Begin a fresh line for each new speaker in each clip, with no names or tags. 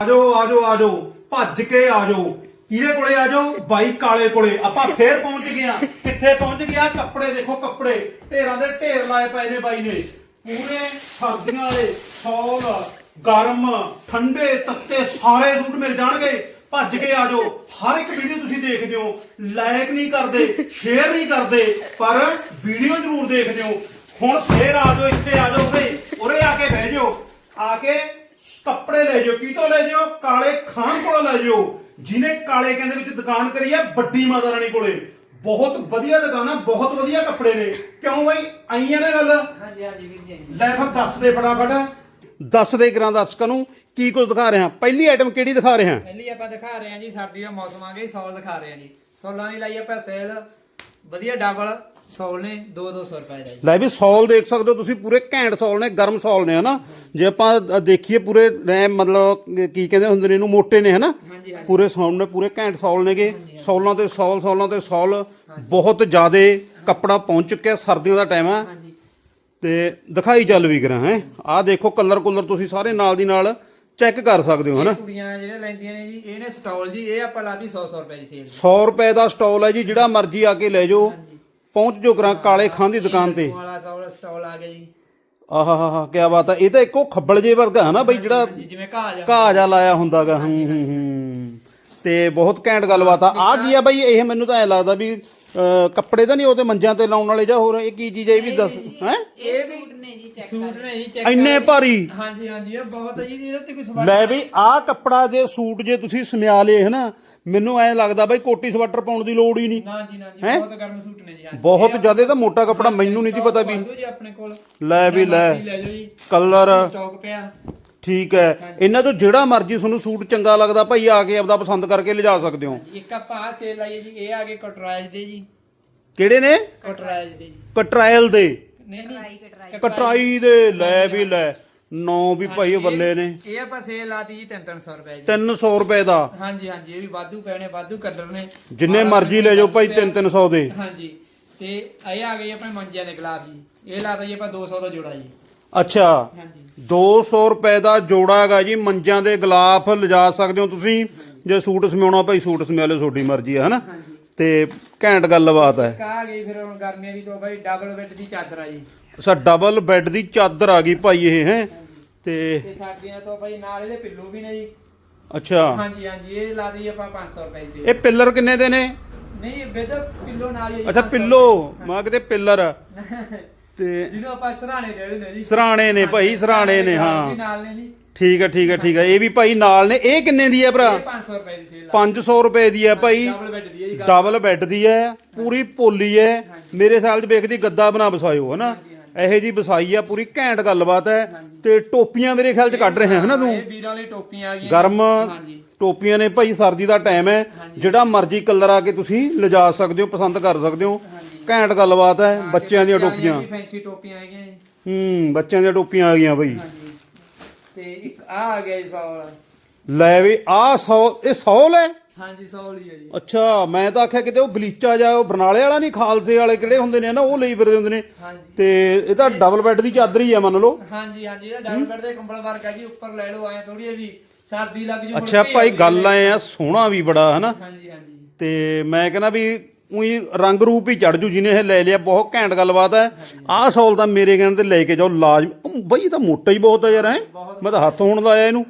ਆਜੋ ਆਜੋ ਆਜੋ। ਭੱਜ ਕੇ ਆਜੋ। ਕਿਹਦੇ ਕੋਲੇ ਆਜੋ, ਬਾਈ ਕਾਲੇ ਕੋਲੇ। ਆਪਾਂ ਫੇਰ ਪਹੁੰਚ ਗਏ ਕਿੱਥੇ ਪਹੁੰਚ ਗਿਆ ਕੱਪੜੇ ਦੇਖੋ, ਕੱਪੜੇ। ਢੇਰਾਂ ਦੇ ਢੇਰ ਲਾਏ ਪਏ ਨੇ ਬਾਈ ਨੇ। ਪੂਰੇ ਸਰਦੀਆਂ ਵਾਲੇ ਸੌਲ, ਗਰਮ, ਠੰਡੇ ਤੱਤੇ ਸਾਰੇ ਸੂਟ ਮਿਲ ਜਾਣਗੇ। ਭੱਜ ਕੇ ਆ ਜਾਓ ਹਰ ਇੱਕ ਵੀਡੀਓ ਤੁਸੀਂ ਦੇਖਦੇ ਹੋ। ਲਾਈਕ ਨਹੀਂ ਕਰਦੇ ਸ਼ੇਅਰ ਨਹੀਂ ਕਰਦੇ, ਪਰ ਵੀਡੀਓ ਜ਼ਰੂਰ ਦੇਖਦੇ ਹੋ। ਹੁਣ ਫੇਰ ਆ ਜਾਓ ਇੱਥੇ ਆ ਜਾਓ ਉਰੇ ਉਰੇ ਆ ਕੇ ਬਹਿ ਜਾਓ। ਆ ਕੇ ਕੱਪੜੇ ਲੈ ਜਾਓ ਕਿਤੋਂ ਲੈ ਜਾਓ? ਕਾਲੇ ਖਾਨ ਕੋਲੋਂ ਲੈ ਜਾਓ। ਜਿਹਨੇ ਕਾਲੇ ਕਹਿੰਦੇ ਵਿੱਚ ਦੁਕਾਨ ਕਰੀ ਹੈ ਵੱਡੀ ਮਾਤਾ ਰਾਣੀ ਕੋਲੇ। ਬਹੁਤ ਵਧੀਆ ਦੁਕਾਨ ਆ ਬਹੁਤ ਵਧੀਆ ਕੱਪੜੇ ਨੇ। ਕਿਉਂ ਬਾਈ? ਆਈਆਂ ਨੇ ਗੱਲ?
ਹਾਂਜੀ ਹਾਂਜੀ ਵੀਰ ਜੀ
ਲੈ ਫਿਰ ਦੱਸ ਦੇ ਫਟਾਫਟ। ਦੱਸ ਦੇ ਗਰਾਂ ਦਰਸ਼ਕਾਂ ਨੂੰ ਕੀ ਕੁਝ ਦਿਖਾ ਰਿਹਾ। ਪਹਿਲੀ ਆਈਟਮ ਕਿਹੜੀ ਦਿਖਾ ਰਿਹਾ?
ਪਹਿਲੀ ਆਪਾਂ ਦਿਖਾ ਰਹੇ ਹਾਂ ਜੀ ਸਰਦੀ ਦਾ ਮੌਸਮ ਆ ਗਿਆ ਸੌਲ ਦਿਖਾ ਰਹੇ ਹਾਂ ਜੀ। ਸੌਲਾਂ ਦੀ ਲਾਈ ਆਪਾਂ ਸੇਲ ਵਧੀਆ ਡਬਲ। ਸੌਲ ਨੇ 2 200 ਰੁਪਏ ਦਾ ਜੀ।
ਲੈ ਵੀ ਸੌਲ ਦੇਖ ਸਕਦੇ ਹੋ ਤੁਸੀਂ ਪੂਰੇ ਘੈਂਟ ਸੌਲ ਨੇ ਗਰਮ ਸੌਲ ਨੇ ਹਨਾ? ਜੇ ਆਪਾਂ ਦੇਖੀਏ ਪੂਰੇ ਐਂ ਮਤਲਬ ਕੀ ਕਹਿੰਦੇ ਹੁੰਦੇ ਨੇ ਇਹਨੂੰ ਮੋਟੇ ਨੇ ਹਨਾ?
ਹਾਂਜੀ ਹਾਂਜੀ।
ਪੂਰੇ ਸੌਲ ਨੇ ਪੂਰੇ ਘੈਂਟ ਸੌਲ ਨੇਗੇ। ਸੌਲਾਂ ਤੇ ਸੌਲ ਸੌਲਾਂ ਤੇ ਸੌਲ ਬਹੁਤ ਜ਼ਿਆਦੇ ਕੱਪੜਾ ਪਹੁੰਚ ਚੁੱਕਿਆ ਸਰਦੀਆਂ ਦਾ ਟਾਈਮ ਆ।
ਹਾਂਜੀ।
ਤੇ ਦਿਖਾਈ ਚੱਲ ਵੀ ਕਰਾਂ ਹੈ? ਆਹ ਦੇਖੋ ਕਲਰ ਕੁਲਰ ਤੁਸੀਂ ਸਾਰੇ ਨਾਲ ਦੀ ਨਾਲ ਚੈੱਕ ਕਰ ਸਕਦੇ ਹੋ ਹਨਾ?
ਕੁੜੀਆਂ ਜਿਹੜੇ ਲੈਂਦੀਆਂ ਨੇ ਜੀ ਇਹ ਨੇ ਸਟਾਲ ਜੀ ਇਹ ਆਪਾਂ ਲਾਤੀ 100 100 ਰੁਪਏ ਦੀ ਸੇਲ
100 ਰੁਪਏ ਦਾ ਸਟਾਲ ਹੈ ਜੀ ਜਿਹੜਾ ਮਰਜ਼ੀ ਆ ਕੇ ਲੈ ਜਾਓ।
ਹਾਂਜੀ।
ਪਹੁੰਚ ਜੋ ਕਰਾਂ ਕਾਲੇ ਖਾਂ ਦੀ ਦੁਕਾਨ ਤੇ।
ਵਾਲਾ ਸੌਲ ਸਟਾਲ ਆ ਗਿਆ ਜੀ।
ਆਹਾਹਾ ਕੀ ਬਾਤ ਹੈ ਇਹ ਤਾਂ ਇੱਕੋ ਖੱਬਲ ਜੇ ਵਰਗਾ ਹੈ ਨਾ ਬਈ ਜਿਹੜਾ
ਹਾਂਜੀ ਜਿਵੇਂ ਘਾਹ ਜਾ
ਘਾਹ ਜਾ ਲਾਇਆ ਹੁੰਦਾਗਾ। ਹੂੰ ਹੂੰ ਹੂੰ। ਤੇ ਬਹੁਤ ਘੈਂਟ ਗੱਲਬਾਤ ਆ। ਆ ਕੀ ਆ ਬਈ ਇਹ ਮੈਨੂੰ ਤਾਂ ਐ ਲੱਗਦਾ ਵੀ ਅਹ, ਕੱਪੜੇ ਤਾਂ ਨਹੀਂ ਉਹ ਤੇ ਮੰਜਾਂ ਤੇ ਲਾਉਣ ਵਾਲੇ ਜਾਂ ਹੋਰ ਇਹ ਕੀ ਚੀਜ਼ ਹੈ ਇਹ ਵੀ ਦੱਸ ਹੈ?
ਇਹ ਵੀ ਸੂਟ ਨੇ ਜੀ ਚੈੱਕ ਸੂਟ ਨੇ ਜੀ ਚੈੱਕ
ਇੰਨੇ ਭਾਰੀ?
ਹਾਂਜੀ ਹਾਂਜੀ ਇਹ ਬਹੁਤ ਹੈ ਜੀ ਇਹਦੇ ਤੇ ਕੋਈ ਸਵਾਲ
ਲੈ ਬਈ ਆਹ ਕੱਪੜਾ ਜੇ ਸੂਟ ਜੇ ਤੁਸੀਂ ਸਮਿਆ ਲਏ ਹਨਾ ਮੈਨੂੰ ਐ ਲੱਗਦਾ ਬਈ ਕੋਟੀ ਸਵੈਟਰ ਪਾਉਣ ਦੀ ਲੋੜ ਹੀ ਨਹੀਂ।
ਨਾ ਜੀ ਨਾ ਜੀ ਬਹੁਤ ਗਰਮ ਸੂਟ ਨੇ ਜੀ ਹਾਂਜੀ।
ਬਹੁਤ ਜ਼ਿਆਦਾ ਤਾਂ ਮੋਟਾ ਕੱਪੜਾ ਮੈਨੂੰ ਨਹੀਂ ਸੀ ਪਤਾ ਵੀ।
ਵਾਧੂ ਜੀ ਆਪਣੇ ਕੋਲ।
ਲੈ ਵੀ ਲੈ।
ਜੀ ਲੈ ਜਾਓ ਜੀ।
ਕਲਰ।
ਸਟਾਕ ਪਿਆ।
ਠੀਕ ਹੈ। ਇਹਨਾਂ ਤੋਂ ਜਿਹੜਾ ਮਰਜ਼ੀ ਤੁਹਾਨੂੰ ਸੂਟ ਚੰਗਾ ਲੱਗਦਾ ਭਾਈ ਆ ਕੇ ਆਪਦਾ ਪਸੰਦ ਕਰਕੇ ਲਿਜਾ ਸਕਦੇ ਹੋ।
ਇੱਕ ਆਪਾਂ ਆਹ ਸੇਲ ਲਾਈਏ ਜੀ ਇਹ ਆ ਗਏ ਕਟਰਾਇਜ ਦੇ ਜੀ।
ਕਿਹੜੇ ਨੇ?
ਕਟਰਾਇਜ ਦੇ ਜੀ।
ਕਟਰਾਇਲ ਦੇ।
ਨਹੀਂ ਨਹੀਂ।
ਕਟਰਾਈ ਦੇ। ਲੈ ਵੀ ਲੈ। ਨੌ ਵੀ ਭਾਈ ਬੱਲੇ ਨੇ।
ਇਹ ਆਪਾਂ ਸੇਲ ਲਾਤੀ ਜੀ 3-300 ਰੁਪਏ ਜੀ
300 ਰੁਪਏ ਦਾ।
ਹਾਂਜੀ ਹਾਂਜੀ ਇਹ ਵੀ ਵਾਧੂ ਪੈਣੇ ਵਾਧੂ ਕਲਰ ਨੇ।
ਜਿੰਨੇ ਮਰਜ਼ੀ ਲੈ ਜਾਓ ਭਾਈ 3-300 ਦੇ।
ਹਾਂਜੀ ਤੇ ਇਹ ਆ ਗਈ ਆਪਣੇ ਮੰਜਿਆਂ ਦੇ ਗਲਾਬ ਜੀ। ਇਹ ਲਾਤਾ ਜੀ ਆਪਾਂ 200 ਦਾ ਜੋੜਾ ਜੀ।
ਅੱਛਾ
ਹਾਂਜੀ।
200 ਰੁਪਏ ਦਾ ਜੋੜਾ ਹੈਗਾ ਜੀ ਮੰਜਾਂ ਦੇ ਗਲਾਫ ਲਿਜਾ ਸਕਦੇ ਹੋ ਤੁਸੀਂ। ਜੇ ਸੂਟ ਸਮਿਆਉਣਾ ਭਾਈ ਸੂਟ ਸਮਿਆ ਲਿਓ ਤੁਹਾਡੀ ਮਰਜ਼ੀ ਹੈ ਹਨਾ?
ਹਾਂਜੀ।
ਤੇ ਘੈਂਟ ਗੱਲਬਾਤ ਹੈ।
ਆ ਗਈ ਫਿਰ ਹੁਣ ਗਰਮੀਆਂ ਦੀ ਤੋਂ ਬਾਈ ਡਬਲ ਬੈੱਡ ਦੀ ਚਾਦਰ ਆ ਜੀ।
ਅੱਛਾ ਡਬਲ ਬੈੱਡ ਦੀ ਚਾਦਰ ਆ ਗਈ ਭਾਈ ਇਹ ਹੈ? ਤੇ
ਤੇ ਸਰਦੀਆਂ ਤੋਂ ਬਾਈ ਨਾਲ ਇਹਦੇ ਪਿੱਲੋ ਵੀ ਨੇ ਜੀ।
ਅੱਛਾ।
ਹਾਂਜੀ ਹਾਂਜੀ ਇਹ ਲਾ ਦਈਏ ਆਪਾਂ 500 ਰੁਪਏ ਦੀ।
ਇਹ ਪਿੱਲਰ ਕਿੰਨੇ ਦੇ ਨੇ?
ਨਹੀਂ ਵਿਦ ਪਿੱਲੋ ਨਾਲ ਹੀ ਜੀ
ਅੱਛਾ
500
ਪਿੱਲੋ ਮੈਂ ਕਿਤੇ ਪਿੱਲਰ ਤੇ
ਜਿਹਨੂੰ ਆਪਾਂ ਸਰਾਣੇ ਦੇ ਦਿੰਦੇ ਜੀ।
ਸਰਾਣੇ ਨੇ ਭਾਈ ਸਰਾਣੇ ਨੇ
ਵੀ
ਹਾਂ।
ਨਾਲ ਨੇ ਜੀ।
ਠੀਕ ਹੈ ਠੀਕ ਹੈ ਠੀਕ ਹੈ ਇਹ ਵੀ ਭਾਈ ਨਾਲ ਨੇ। ਇਹ ਕਿੰਨੇ ਦੀ ਹੈ ਭਰਾ?
ਇਹ 500 ਰੁਪਏ ਦੀ ਸੇਲ
500 ਰੁਪਏ ਦੀ ਹੈ ਭਾਈ।
ਡਬਲ ਬੈੱਡ ਦੀ ਹੈ ਜੀ
ਡਬਲ ਬੈੱਡ ਦੀ ਹੈ ਪੂਰੀ ਪੋਲੀ ਹੈ ਮੇਰੇ ਖਿਆਲ 'ਚ ਵੇਖਦੀ ਗੱਦਾ ਬਣਾ ਵਸਾਇਓ ਹਨਾ? ਇਹੋ ਜੀ ਵਸਾਈ ਆ ਪੂਰੀ ਘੈਂਟ ਗੱਲਬਾਤ ਹੈ ਤੇ ਟੋਪੀਆਂ ਮੇਰੇ ਖਿਆਲ 'ਚ ਕੱਢ ਰਹੇ ਹੈ ਹਨਾ ਤੂੰ?
ਇਹ ਵੀਰਾਂ ਲਈ ਟੋਪੀਆਂ ਆ ਗਈਆਂ।
ਗਰਮ
ਹਾਂਜੀ।
ਟੋਪੀਆਂ ਨੇ ਭਾਈ ਸਰਦੀ ਦਾ ਟਾਈਮ ਹੈ ਜਿਹੜਾ ਮਰਜ਼ੀ ਕਲਰ ਆ ਕੇ ਤੁਸੀਂ ਲਿਜਾ ਸਕਦੇ ਹੋ ਪਸੰਦ ਕਰ ਸਕਦੇ ਹੋ। ਘੈਂਟ ਗੱਲਬਾਤ ਹੈ ਬੱਚਿਆਂ ਦੀਆਂ ਟੋਪੀਆਂ।
ਫੈਂਸੀ ਟੋਪੀਆਂ ਆ ਗਈਆਂ ਜੀ।
ਹੂੰ ਬੱਚਿਆਂ ਦੀਆਂ ਟੋਪੀਆਂ ਆ ਗਈਆਂ
ਹਾਂਜੀ। ਤੇ ਇੱਕ ਆ ਆ ਗਿਆ ਜੀ ਸੌਲ।
ਲੈ ਵੀ ਆਹ 100 ਇਹ 100 ਲੈ
ਹਾਂਜੀ ਸੌਲ ਹੀ ਹੈ ਜੀ।
ਅੱਛਾ ਮੈਂ ਤਾਂ ਆਖਿਆ ਕਿਤੇ ਉਹ ਗਲੀਚਾ ਜਾ ਉਹ ਬਰਨਾਲੇ ਵਾਲਾ ਨਹੀਂ ਖਾਲਸੇ ਵਾਲੇ ਕਿਹੜੇ ਹੁੰਦੇ ਨੇ ਨਾ ਉਹ ਲਈ ਫਿਰਦੇ ਹੁੰਦੇ ਨੇ।
ਹਾਂਜੀ।
ਤੇ ਇਹ ਤਾਂ ਡਬਲ ਬੈੱਡ ਦੀ ਚਾਦਰ ਹੀ ਆ ਮੰਨ ਲਓ।
ਹਾਂਜੀ ਹਾਂਜੀ ਇਹਦਾ ਡਬਲ ਬੈੱਡ ਦੇ ਕੰਬਲ ਵਰਕ ਆ ਜੀ ਉੱਪਰ ਲੈ ਲਓ ਐ ਥੋੜੀ ਵੀ ਸਰਦੀ ਲੱਗ ਜੂ
ਅੱਛਾ ਭਾਈ ਗੱਲ ਐ ਆ ਸੋਹਣਾ ਵੀ ਬੜਾ ਹਨਾ?
ਹਾਂਜੀ ਹਾਂਜੀ।
ਤੇ ਮੈਂ ਕਹਿੰਦਾ ਵੀ ਉਹੀ ਰੰਗ ਰੂਪ ਹੀ ਚੜ ਜੂ ਜਿਹਨੇ ਇਹ ਲੈ ਲਿਆ ਬਹੁਤ ਘੈਂਟ ਗੱਲਬਾਤ ਹੈ। ਆਹ ਸੌਲ ਤਾਂ ਮੇਰੇ ਕਹਿੰਦੇ ਤੇ ਲੈ ਕੇ ਜਾਓ ਲਾਜ਼ਮ। ਬਈ ਇਹ ਤਾਂ ਮੋਟਾ ਹੀ ਬਹੁਤ ਹੈ ਯਾਰ ਹੈ? ਮੈਂ ਤਾਂ ਹੱਥ ਹੋਣ ਲਾਇਆ ਇਹਨੂੰ।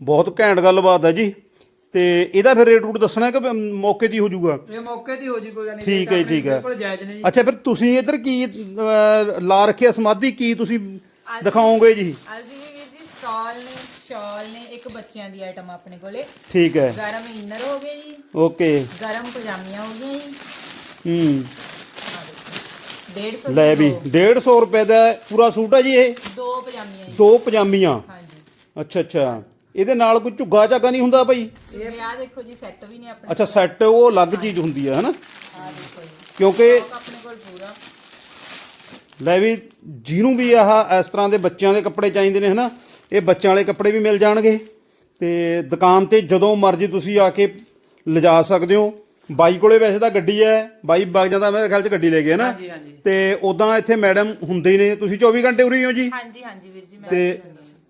ਬਹੁਤ ਘੈਂਟ ਗੱਲਬਾਤ ਹੈ ਜੀ। ਤੇ ਇਹਦਾ ਫਿਰ ਰੇਟ ਰੂਟ ਦੱਸਣਾ ਕਿ ਮੌਕੇ ਦੀ ਹੋ ਜਾਊਗਾ?
ਇਹ ਮੌਕੇ ਦੀ ਹੋ ਜੀ ਕੋਈ ਗੱਲ ਨਹੀਂ
ਠੀਕ ਹੈ ਜੀ, ਠੀਕ ਹੈ। ਅੱਛਾ ਫਿਰ ਤੁਸੀਂ ਇੱਧਰ ਕੀ ਲਾ ਰੱਖਿਆ ਸਮਾਧੀ? ਕੀ ਤੁਸੀਂ ਦਿਖਾਓਗੇ ਜੀ?
ਵੀ ਵੀਰ ਜੀ ਸਟਾਲ ਨੇ ਸ਼ਾਲ ਨੇ ਇੱਕ ਬੱਚਿਆਂ ਦੀ ਆਈਟਮ ਆਪਣੇ ਕੋਲੇ।
ਠੀਕ ਹੈ।
ਗਰਮ ਇਨਰ ਹੋ ਗਏ ਜੀ।
ਓਕੇ।
ਗਰਮ ਪਜਾਮੀਆਂ ਹੋ ਗਈਆਂ ਜੀ।
ਹੂੰ।
150
ਲੈ ਵੀ 150 ਰੁਪਏ ਦਾ ਪੂਰਾ ਸੂਟ ਹੈ ਜੀ ਇਹ?
ਦੋ ਪਜਾਮੀਆਂ ਜੀ।
ਦੋ ਪਜਾਮੀਆਂ?
ਹਾਂਜੀ।
ਅੱਛਾ ਅੱਛਾ। ਇਹਦੇ ਨਾਲ ਕੋਈ ਝੁੱਗਾ ਝਾਗਾ ਨਹੀਂ ਹੁੰਦਾ ਭਾਈ?
ਇਹ ਆ ਦੇਖੋ ਜੀ ਸੈੱਟ ਵੀ ਨੇ ਆਪਣੇ
ਅੱਛਾ ਸੈੱਟ ਉਹ ਅਲੱਗ ਚੀਜ਼ ਹੁੰਦੀ ਹੈ ਹਨਾ?
ਆ ਦੇਖੋ ਜੀ।
ਕਿਉਂਕਿ
ਆਪਣੇ ਕੋਲ ਪੂਰਾ।
ਲੈ ਵੀ ਜਿਹਨੂੰ ਵੀ ਆਹ ਇਸ ਤਰ੍ਹਾਂ ਦੇ ਬੱਚਿਆਂ ਦੇ ਕੱਪੜੇ ਚਾਹੀਦੇ ਨੇ ਹਨਾ? ਇਹ ਬੱਚਿਆਂ ਵਾਲੇ ਕੱਪੜੇ ਵੀ ਮਿਲ ਜਾਣਗੇ। ਤੇ ਦੁਕਾਨ ਤੇ ਜਦੋਂ ਮਰਜ਼ੀ ਤੁਸੀਂ ਆ ਕੇ ਲਿਜਾ ਸਕਦੇ ਹੋ। ਬਾਈ ਕੋਲੇ ਵੈਸੇ ਤਾਂ ਗੱਡੀ ਹੈ। ਬਾਈ ਵਗ ਜਾਂਦਾ ਮੇਰੇ ਖਿਆਲ ਚ ਗੱਡੀ ਲੈ
ਹਾਂਜੀ ਹਾਂਜੀ।
ਤੇ ਉਦਾਂ ਇੱਥੇ ਮੈਡਮ ਹੁੰਦੇ ਹੀ ਨੇ। ਤੁਸੀਂ 24 ਘੰਟੇ ਉਰੀ ਹੋ ਜੀ?
ਹਾਂਜੀ ਹਾਂਜੀ ਵੀਰ ਜੀ ਮੈਂ
ਤੇ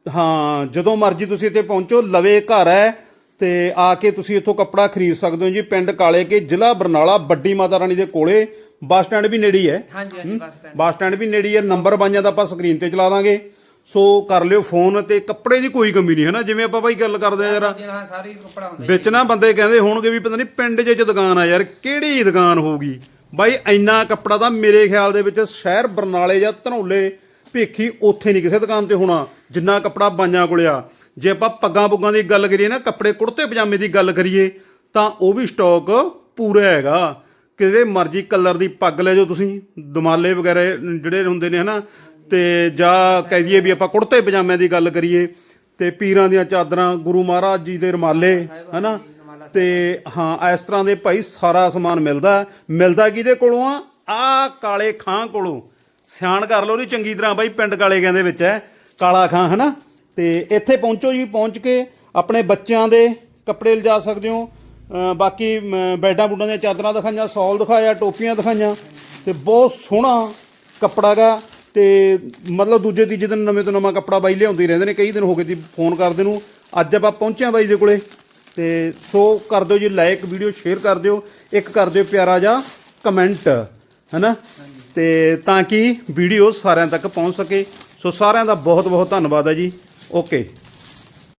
ਹਾਂ ਜਦੋਂ ਮਰਜ਼ੀ ਤੁਸੀਂ ਇੱਥੇ ਪਹੁੰਚੋ ਲਵੇ ਘਰ ਹੈ। ਤੇ ਆ ਕੇ ਤੁਸੀਂ ਇੱਥੋਂ ਕੱਪੜਾ ਖਰੀਦ ਸਕਦੇ ਹੋ ਜੀ। ਪਿੰਡ ਕਾਲੇ ਕੇ ਜ਼ਿਲ੍ਹਾ ਬਰਨਾਲਾ ਵੱਡੀ ਮਾਤਾ ਰਾਣੀ ਦੇ ਕੋਲੇ। ਬੱਸ ਸਟੈਂਡ ਵੀ ਨੇੜੇ ਹੀ ਹੈ।
ਹਾਂਜੀ ਹਾਂਜੀ ਬਸ ਸਟੈਂਡ।
ਬੱਸ ਸਟੈਂਡ ਵੀ ਨੇੜੇ ਹੀ ਹੈ। ਨੰਬਰ ਬਾਈਆਂ ਦਾ ਆਪਾਂ ਸਕਰੀਨ ਤੇ ਚਲਾ ਦਾਂਗੇ। ਸੋ ਕਰ ਲਿਓ ਫੋਨ ਤੇ ਕੱਪੜੇ ਦੀ ਕੋਈ ਕਮੀ ਨਹੀਂ ਹੈ ਨਾ? ਜਿਵੇਂ ਆਪਾਂ ਬਾਈ ਗੱਲ ਕਰਦੇ ਆ ਯਾਰ
ਸਬਜ਼ੀਆਂ ਨਾਲ ਸਾਰੀ ਕੱਪੜਾ ਹੁੰਦਾ ਜੀ।
ਵਿੱਚ ਨਾ ਬੰਦੇ ਕਹਿੰਦੇ ਹੋਣਗੇ ਵੀ ਪਤਾ ਨਹੀਂ ਪਿੰਡ 'ਚ ਦੁਕਾਨ ਆ ਯਾਰ ਕਿਹੜੀ ਦੁਕਾਨ ਹੋਊਗੀ? ਬਾਈ ਇੰਨਾ ਕੱਪੜਾ ਤਾਂ ਮੇਰੇ ਖਿਆਲ ਦੇ ਵਿੱਚ ਸ਼ਹਿਰ ਬਰਨਾਲੇ ਜਾਂ ਧਨੌਲੇ ਭੇਖੀ ਉੱਥੇ ਨਹੀਂ ਕਿਸੇ ਦੁਕਾਨ ਤੇ ਹੋਣਾ ਜਿੰਨਾ ਕੱਪੜਾ ਬਾਈਆਂ ਕੋਲੇ ਆ। ਜੇ ਆਪਾਂ ਪੱਗਾਂ ਪੁੱਗਾਂ ਦੀ ਗੱਲ ਕਰੀਏ ਨਾ ਕੱਪੜੇ ਕੁੜਤੇ ਪਜਾਮੇ ਦੀ ਗੱਲ ਕਰੀਏ ਤਾਂ ਉਹ ਵੀ ਸਟਾਕ ਪੂਰਾ ਹੈਗਾ। ਕਿਸੇ ਮਰਜ਼ੀ ਕਲਰ ਦੀ ਪੱਗ ਲੈ ਜਾਓ ਤੁਸੀਂ ਦਮਾਲੇ ਵਗੈਰਾ ਜਿਹੜੇ ਹੁੰਦੇ ਨੇ ਹਨਾ ਤੇ ਜਾਂ ਕਹਿ ਦਈਏ ਵੀ ਆਪਾਂ ਕੁੜਤੇ ਪਜਾਮਿਆਂ ਦੀ ਗੱਲ ਕਰੀਏ, ਤੇ ਪੀਰਾਂ ਦੀਆਂ ਚਾਦਰਾਂ ਗੁਰੂ ਮਹਾਰਾਜ ਜੀ ਦੇ ਰਮਾਲੇ, ਹਨਾ? ਤੇ ਹਾਂ, ਇਸ ਤਰ੍ਹਾਂ ਦੇ ਭਾਈ ਸਾਰਾ ਸਮਾਨ ਮਿਲਦਾ। ਮਿਲਦਾ ਕਿਹਦੇ ਕੋਲੋਂ ਆ? ਆ ਕਾਲੇ ਖਾਂ ਕੋਲੋਂ। ਸਿਆਣ ਕਰ ਲਓ ਨਹੀਂ ਚੰਗੀ ਤਰ੍ਹਾਂ ਬਾਈ, ਪਿੰਡ ਕਾਲੇ ਕਹਿੰਦੇ ਵਿੱਚ ਹੈ, ਕਾਲਾ ਖਾਂ, ਹਨਾ? ਤੇ ਇੱਥੇ ਪਹੁੰਚੋ ਜੀ, ਪਹੁੰਚ ਕੇ ਆਪਣੇ ਬੱਚਿਆਂ ਦੇ ਕੱਪੜੇ ਲਿਜਾ ਸਕਦੇ ਹੋ। ਬਾਕੀ ਬੈਡਾਂ ਬੁੱਡਾਂ ਦੀਆਂ ਚਾਦਰਾਂ ਦਿਖਾਈਆਂ, ਸੌਲ ਦਿਖਾਇਆ, ਟੋਪੀਆਂ ਦਿਖਾਈਆਂ, ਤੇ ਬਹੁਤ ਸੋਹਣਾ ਕੱਪੜਾ ਗਾ ਤੇ ਮਤਲਬ ਦੂਜੇ ਤੀਜੇ ਦਿਨ ਨਵੇਂ ਤੋਂ ਨਵਾਂ ਕੱਪੜਾ ਬਾਈ ਲਿਆਉਂਦੇ ਹੀ ਰਹਿੰਦੇ ਨੇ, ਕਈ ਦਿਨ ਹੋ ਗਏ ਦੀ ਫੋਨ ਕਰਦੇ ਨੂੰ। ਅੱਜ ਆਪਾਂ ਪਹੁੰਚਿਆ ਬਾਈ ਦੇ ਕੋਲੇ। ਤੇ ਸੋ ਕਰ ਦਿਓ ਜੀ ਲਾਈਕ ਵੀਡੀਓ ਸ਼ੇਅਰ ਕਰ ਦਿਓ। ਇੱਕ ਕਰ ਦਿਓ ਪਿਆਰਾ ਜਿਹਾ ਕਮੈਂਟ ਹੈਨਾ? ਤੇ ਤਾਂ ਕਿ ਵੀਡੀਓ ਸਾਰਿਆਂ ਤੱਕ ਪਹੁੰਚ ਸਕੇ। ਸੋ ਸਾਰਿਆਂ ਦਾ ਬਹੁਤ ਬਹੁਤ ਧੰਨਵਾਦ ਹੈ ਜੀ। ਓਕੇ